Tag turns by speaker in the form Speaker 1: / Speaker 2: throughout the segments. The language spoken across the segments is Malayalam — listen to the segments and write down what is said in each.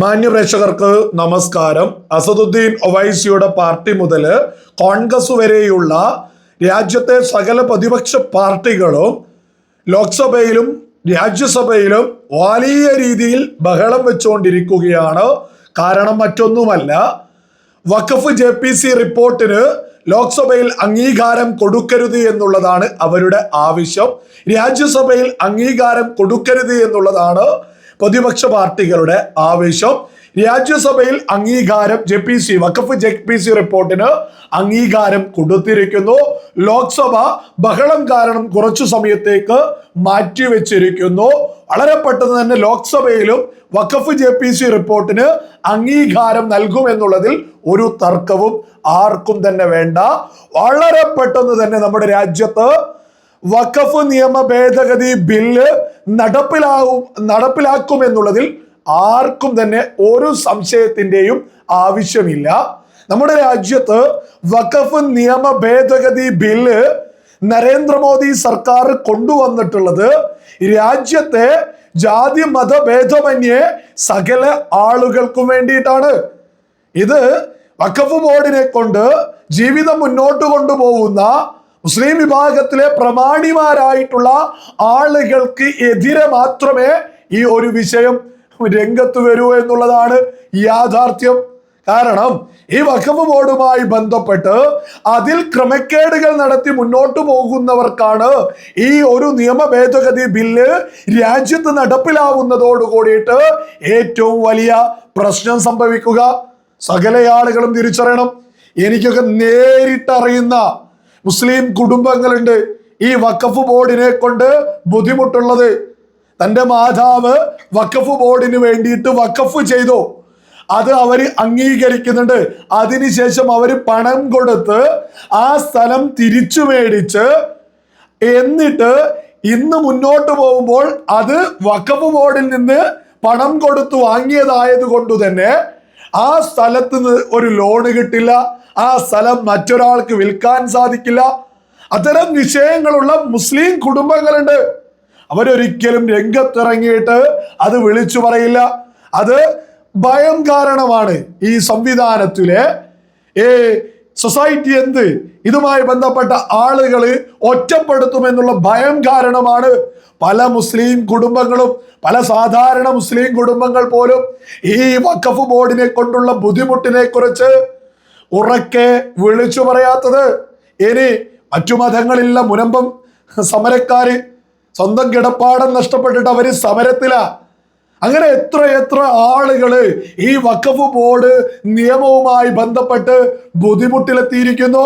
Speaker 1: മാന്യപ്രേക്ഷകർക്ക് നമസ്കാരം. അസദുദ്ദീൻ ഒവൈസിയുടെ പാർട്ടി മുതൽ കോൺഗ്രസ് വരെയുള്ള രാജ്യത്തെ സകല പ്രതിപക്ഷ പാർട്ടികളും ലോക്സഭയിലും രാജ്യസഭയിലും വലിയ രീതിയിൽ ബഹളം വെച്ചുകൊണ്ടിരിക്കുകയാണ്. കാരണം മറ്റൊന്നുമല്ല വഖഫ് ജെ പി സി റിപ്പോർട്ടിന് ലോക്സഭയിൽ അംഗീകാരം കൊടുക്കരുത് എന്നുള്ളതാണ് അവരുടെ ആവശ്യം. രാജ്യസഭയിൽ അംഗീകാരം കൊടുക്കരുത് എന്നുള്ളതാണ് പ്രതിപക്ഷ പാർട്ടികളുടെ ആവേശം. രാജ്യസഭയിൽ അംഗീകാരം ജെ പി സി വഖഫ് ജെ പി സി റിപ്പോർട്ടിന് അംഗീകാരം കൊടുത്തിരിക്കുന്നു. ലോക്സഭ ബഹളം കാരണം കുറച്ചു സമയത്തേക്ക് മാറ്റിവെച്ചിരിക്കുന്നു. വളരെ പെട്ടെന്ന് തന്നെ ലോക്സഭയിലും വഖഫ് ജെ പി സി റിപ്പോർട്ടിന് അംഗീകാരം നൽകുമെന്നുള്ളതിൽ ഒരു തർക്കവും ആർക്കും തന്നെ വേണ്ട. വളരെ പെട്ടെന്ന് തന്നെ നമ്മുടെ രാജ്യത്ത് വഖഫ് നിയമ ഭേദഗതി ബില്ല് നടപ്പിലാവും നടപ്പിലാക്കുമെന്നുള്ളതിൽ ആർക്കും തന്നെ ഒരു സംശയത്തിന്റെയും ആവശ്യമില്ല. നമ്മുടെ രാജ്യത്ത് വഖഫ് നിയമ ഭേദഗതി ബില്ല് നരേന്ദ്രമോദി സർക്കാർ കൊണ്ടുവന്നിട്ടുള്ളത് രാജ്യത്തെ ജാതി മതഭേദമന്യേ സകല ആളുകൾക്കും വേണ്ടിയിട്ടാണ്. ഇത് വഖഫ് ബോർഡിനെ കൊണ്ട് ജീവിതം മുന്നോട്ട് കൊണ്ടുപോകുന്ന മുസ്ലിം വിഭാഗത്തിലെ പ്രമാണിമാരായിട്ടുള്ള ആളുകൾക്ക് എതിരെ മാത്രമേ ഈ ഒരു വിഷയം രംഗത്ത് വരൂ എന്നുള്ളതാണ് യാഥാർത്ഥ്യം. കാരണം ഈ വഖഫ് ബോർഡുമായി ബന്ധപ്പെട്ട് അതിൽ ക്രമക്കേടുകൾ നടത്തി മുന്നോട്ടു പോകുന്നവർക്കാണ് ഈ ഒരു നിയമ ഭേദഗതി ബില്ല് രാജ്യത്ത് നടപ്പിലാവുന്നതോട് കൂടിയിട്ട് ഏറ്റവും വലിയ പ്രശ്നം സംഭവിക്കുക. സകല ആളുകളും തിരിച്ചറിയണം. എനിക്കൊക്കെ നേരിട്ടറിയുന്ന മുസ്ലിം കുടുംബങ്ങളുണ്ട് ഈ വഖഫ് ബോർഡിനെ കൊണ്ട് ബുദ്ധിമുട്ടുള്ളത്. തന്റെ മാതാവ് വഖഫ് ബോർഡിന് വേണ്ടിയിട്ട് വഖഫ് ചെയ്തു. അത് അവർ അംഗീകരിക്കുന്നുണ്ട്. അതിനുശേഷം അവർ പണം കൊടുത്ത് ആ സ്ഥലം തിരിച്ചു മേടിച്ച് എന്നിട്ട് ഇന്ന് മുന്നോട്ട് പോകുമ്പോൾ അത് വഖഫ് ബോർഡിൽ നിന്ന് പണം കൊടുത്തു വാങ്ങിയതായത് കൊണ്ട് തന്നെ ആ സ്ഥലത്ത് ഒരു ലോണ് കിട്ടില്ല. ആ സ്ഥലം മറ്റൊരാൾക്ക് വിൽക്കാൻ സാധിക്കില്ല. അത്തരം നിശ്ചയങ്ങളുള്ള മുസ്ലിം കുടുംബങ്ങളുണ്ട്. അവരൊരിക്കലും രംഗത്തിറങ്ങിയിട്ട് അത് വിളിച്ചു പറയില്ല. അത് ഭയം കാരണമാണ് ഈ സംവിധാനത്തിലെ ഏ സൊസൈറ്റി എന്ത്? ഇതുമായി ബന്ധപ്പെട്ട ആളുകൾ ഒറ്റപ്പെടുത്തുമെന്നുള്ള ഭയം കാരണമാണ് പല മുസ്ലിം കുടുംബങ്ങളും പല സാധാരണ മുസ്ലിം കുടുംബങ്ങൾ പോലും ഈ വഖഫ് ബോർഡിനെ കൊണ്ടുള്ള ബുദ്ധിമുട്ടിനെ കുറിച്ച് ഉറക്കെ വിളിച്ചു പറയാത്തത്. ഇനി മറ്റു മതങ്ങളില്ല. മുനമ്പം സമരക്കാര് സ്വന്തം കിടപ്പാടം നഷ്ടപ്പെട്ടിട്ട് അവർ സമരത്തിലാ. അങ്ങനെ എത്ര എത്ര ആളുകൾ ഈ വഖഫ് ബോർഡ് നിയമവുമായി ബന്ധപ്പെട്ട് ബുദ്ധിമുട്ടിലെത്തിയിരിക്കുന്നു.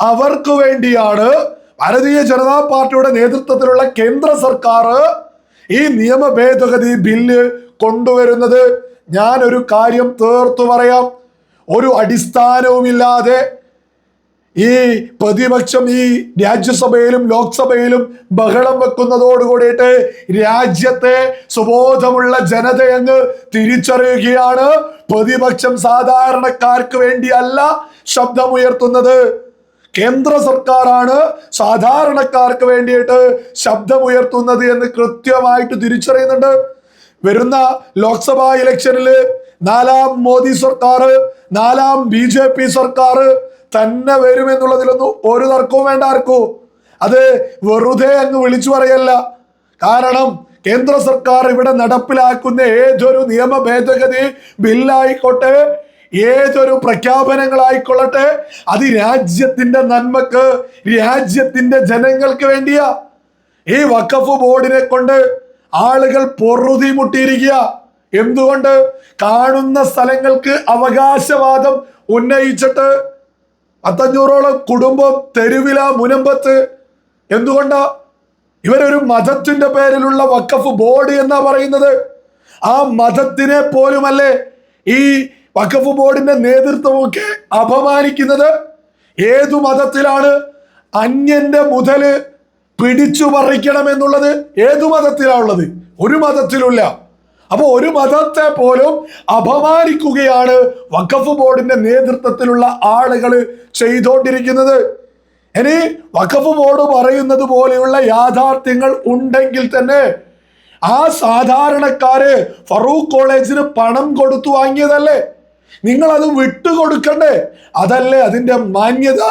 Speaker 1: അവർക്ക് വേണ്ടിയാണ് ഭാരതീയ ജനതാ പാർട്ടിയുടെ നേതൃത്വത്തിലുള്ള കേന്ദ്ര സർക്കാർ ഈ നിയമ ഭേദഗതി ബില്ല് കൊണ്ടുവരുന്നത്. ഞാൻ ഒരു കാര്യം തീർത്തു പറയാം. ഒരു അടിസ്ഥാനവുമില്ലാതെ ഈ പ്രതിപക്ഷം ഈ രാജ്യസഭയിലും ലോക്സഭയിലും ബഹളം വെക്കുന്നതോടുകൂടിയിട്ട് രാജ്യത്തെ സുബോധമുള്ള ജനതയങ്ങ് തിരിച്ചറിയുകയാണ്. പ്രതിപക്ഷം സാധാരണക്കാർക്ക് വേണ്ടിയല്ല ശബ്ദമുയർത്തുന്നത്. കേന്ദ്ര സർക്കാരാണ് സാധാരണക്കാർക്ക് വേണ്ടിയിട്ട് ശബ്ദമുയർത്തുന്നത് എന്ന് കൃത്യമായിട്ട് തിരിച്ചറിയുന്നുണ്ട്. വരുന്ന ലോക്സഭാ ഇലക്ഷനിൽ നാലാം മോദി സർക്കാർ നാലാം ബി ജെ പി സർക്കാർ തന്നെ വരുമെന്നുള്ളതിലൊന്നും ഒരു തർക്കവും വേണ്ട ആർക്കും. അത് വെറുതെ അങ്ങ് വിളിച്ചു പറയല്ല. കാരണം കേന്ദ്ര സർക്കാർ ഇവിടെ നടപ്പിലാക്കുന്ന ഏതൊരു നിയമ ഭേദഗതി ബില്ലായിക്കോട്ടെ ഏതൊരു പ്രഖ്യാപനങ്ങളായിക്കൊള്ളട്ടെ അത് രാജ്യത്തിന്റെ നന്മക്ക് രാജ്യത്തിന്റെ ജനങ്ങൾക്ക് വേണ്ടിയാ. ഈ വഖഫ് ബോർഡിനെ കൊണ്ട് ആളുകൾ പൊറുതി മുട്ടിയിരിക്കുക. എന്തുകൊണ്ട് കാണുന്ന സ്ഥലങ്ങൾക്ക് അവകാശവാദം ഉന്നയിച്ചിട്ട് പത്തഞ്ഞൂറോളം കുടുംബം തെരുവില മുനമ്പത്ത്? എന്തുകൊണ്ടാ? ഇവരൊരു മതത്തിന്റെ പേരിലുള്ള വക്കഫ് ബോർഡ് എന്നാ പറയുന്നത്? ആ മതത്തിനെ പോലുമല്ലേ ഈ വക്കഫ് ബോർഡിന്റെ നേതൃത്വമൊക്കെ അപമാനിക്കുന്നത്? ഏതു മതത്തിലാണ് അന്യന്റെ മുതൽ പിടിച്ചു പറിക്കണം എന്നുള്ളത് ഏതു മതത്തിലാണുള്ളത് ഒരു മതത്തിലുമില്ല. അപ്പൊ ഒരു മതത്തെ പോലും അപമാനിക്കുകയാണ് വഖഫ് ബോർഡിന്റെ നേതൃത്വത്തിലുള്ള ആളുകൾ ചെയ്തുകൊണ്ടിരിക്കുന്നത് ഇനി വഖഫ് ബോർഡ് പറയുന്നത് പോലെയുള്ള യാഥാർത്ഥ്യങ്ങൾ ഉണ്ടെങ്കിൽ തന്നെ ആ സാധാരണക്കാര് ഫറൂഖ് കോളേജിന് പണം കൊടുത്തു വാങ്ങിയതല്ലേ? നിങ്ങൾ അത് വിട്ടുകൊടുക്കണ്ടേ അതല്ലേ അതിന്റെ മാന്യത?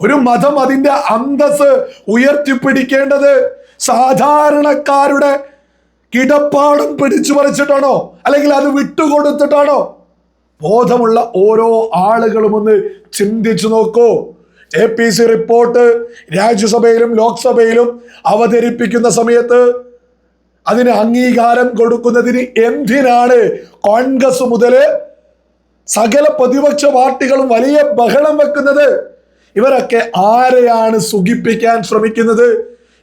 Speaker 1: ഒരു മതം അതിന്റെ അന്തസ് ഉയർത്തിപ്പിടിക്കേണ്ടത് സാധാരണക്കാരുടെ കിടപ്പാടം പിടിച്ചു പറിച്ചിട്ടാണോ? അല്ലെങ്കിൽ അത് വിട്ടുകൊടുത്തിട്ടാണോ? ബോധമുള്ള ഓരോ ആളുകളും ഒന്ന് ചിന്തിച്ചു നോക്കൂ. എ പി സി റിപ്പോർട്ട് രാജ്യസഭയിലും ലോക്സഭയിലും അവതരിപ്പിക്കുന്ന സമയത്ത് അതിന് അംഗീകാരം കൊടുക്കുന്നതിന് എന്തിനാണ് കോൺഗ്രസ് മുതൽ സകല പ്രതിപക്ഷ പാർട്ടികളും വലിയ ബഹളം വെക്കുന്നത്? ഇവരൊക്കെ ആരെയാണ് സുഖിപ്പിക്കാൻ ശ്രമിക്കുന്നത്?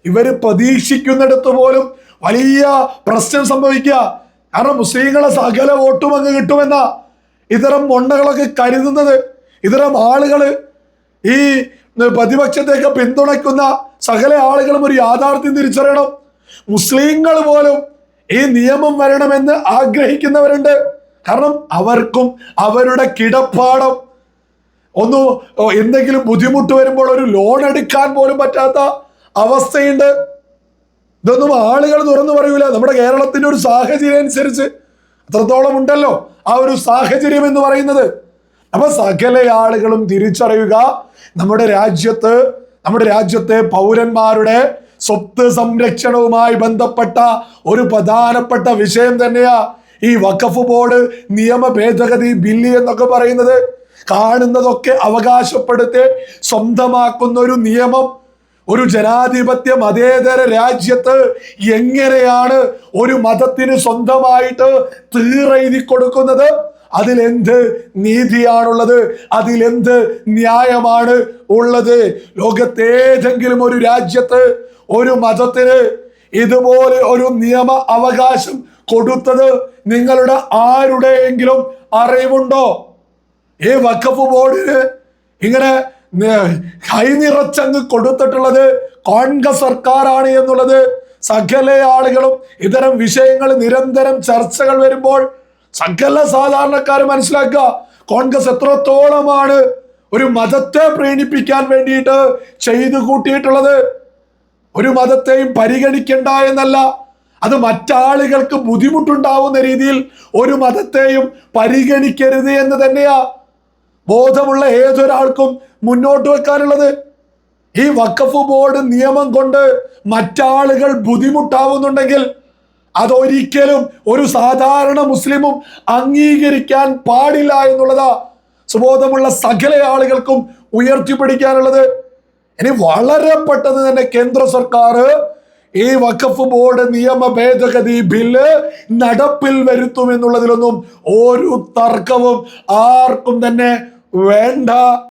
Speaker 1: ഇവർ പ്രതീക്ഷിക്കുന്നിടത്ത് പോലും വലിയ പ്രശ്നം സംഭവിക്കുക. കാരണം മുസ്ലിങ്ങളെ സകല വോട്ടും അങ്ങ് കിട്ടുമെന്ന. ഇത്തരം മൊണ്ണകളൊക്കെ കരുതുന്നത് ഇത്തരം ആളുകൾ ഈ പ്രതിപക്ഷത്തെയൊക്കെ പിന്തുണയ്ക്കുന്ന സകല ആളുകളും ഒരു യാഥാർത്ഥ്യം തിരിച്ചറിയണം. മുസ്ലിങ്ങൾ പോലും ഈ നിയമം വരണമെന്ന് ആഗ്രഹിക്കുന്നവരുണ്ട്. കാരണം അവർക്കും അവരുടെ കിടപ്പാടം. ഒന്ന് എന്തെങ്കിലും ബുദ്ധിമുട്ട് വരുമ്പോൾ ഒരു ലോൺ എടുക്കാൻ പോലും പറ്റാത്ത അവസ്ഥയുണ്ട്. ഇതൊന്നും ആളുകൾ തുറന്നു പറയൂല. നമ്മുടെ കേരളത്തിന്റെ ഒരു സാഹചര്യം അനുസരിച്ച് അത്രത്തോളം ഉണ്ടല്ലോ ആ ഒരു സാഹചര്യം എന്ന് പറയുന്നത്. അപ്പൊ സകല ആളുകളും തിരിച്ചറിയുക. നമ്മുടെ രാജ്യത്ത് നമ്മുടെ രാജ്യത്തെ പൗരന്മാരുടെ സ്വത്ത് സംരക്ഷണവുമായി ബന്ധപ്പെട്ട ഒരു പ്രധാനപ്പെട്ട വിഷയം തന്നെയാ ഈ വഖഫ് ബോർഡ് നിയമ ഭേദഗതി ബില്ല് എന്നൊക്കെ പറയുന്നത്. കാണുന്നതൊക്കെ അവകാശപ്പെടുത്തി സ്വന്തമാക്കുന്ന ഒരു നിയമം ഒരു ജനാധിപത്യ മതേതര രാജ്യത്ത് എങ്ങനെയാണ് ഒരു മതത്തിന് സ്വന്തമായിട്ട് തീറെഴുതി കൊടുക്കുന്നത്? അതിലെന്ത് നീതിയാണുള്ളത്? അതിലെന്ത് ന്യായമാണ് ഉള്ളത്? ലോകത്തേതെങ്കിലും ഒരു രാജ്യത്ത് ഒരു മതത്തിന് ഇതുപോലെ ഒരു നിയമ അവകാശം കൊടുത്തത് നിങ്ങളുടെ ആരുടെയെങ്കിലും അറിവുണ്ടോ? ഈ വഖഫ് ബോർഡിന് ഇങ്ങനെ കൈനിറച്ചങ്ങ് കൊടുത്തിട്ടുള്ളത് കോൺഗ്രസ് സർക്കാരാണ് എന്നുള്ളത് സകല ആളുകളും ഇത്തരം വിഷയങ്ങൾ നിരന്തരം ചർച്ചകൾ വരുമ്പോൾ സകല സാധാരണക്കാർ മനസ്സിലാക്കുക കോൺഗ്രസ് എത്രത്തോളമാണ് ഒരു മതത്തെ പ്രീണിപ്പിക്കാൻ വേണ്ടിയിട്ട് ചെയ്തു കൂട്ടിയിട്ടുള്ളത്. ഒരു മതത്തെയും പരിഗണിക്കണ്ട എന്നല്ല അത് മറ്റാളുകൾക്ക് ബുദ്ധിമുട്ടുണ്ടാവുന്ന രീതിയിൽ ഒരു മതത്തെയും പരിഗണിക്കരുത് എന്ന് തന്നെയാ ബോധമുള്ള ഏതൊരാൾക്കും മുന്നോട്ട് വെക്കാനുള്ളത്? ഈ വഖഫ് ബോർഡ് നിയമം കൊണ്ട് മറ്റാളുകൾ ബുദ്ധിമുട്ടാവുന്നുണ്ടെങ്കിൽ അതൊരിക്കലും ഒരു സാധാരണ മുസ്ലിമും അംഗീകരിക്കാൻ പാടില്ല എന്നുള്ളതാ സുബോധമുള്ള സകല ആളുകൾക്കും ഉയർത്തിപ്പിടിക്കാനുള്ളത്. ഇനി വളരെ പെട്ടെന്ന് തന്നെ കേന്ദ്ര സർക്കാർ ഈ വഖഫ് ബോർഡ് നിയമ ഭേദഗതി ബില്ല് നടപ്പിൽ വരുത്തും എന്നുള്ളതിലൊന്നും ഒരു തർക്കവും ആർക്കും തന്നെ വേണ്ട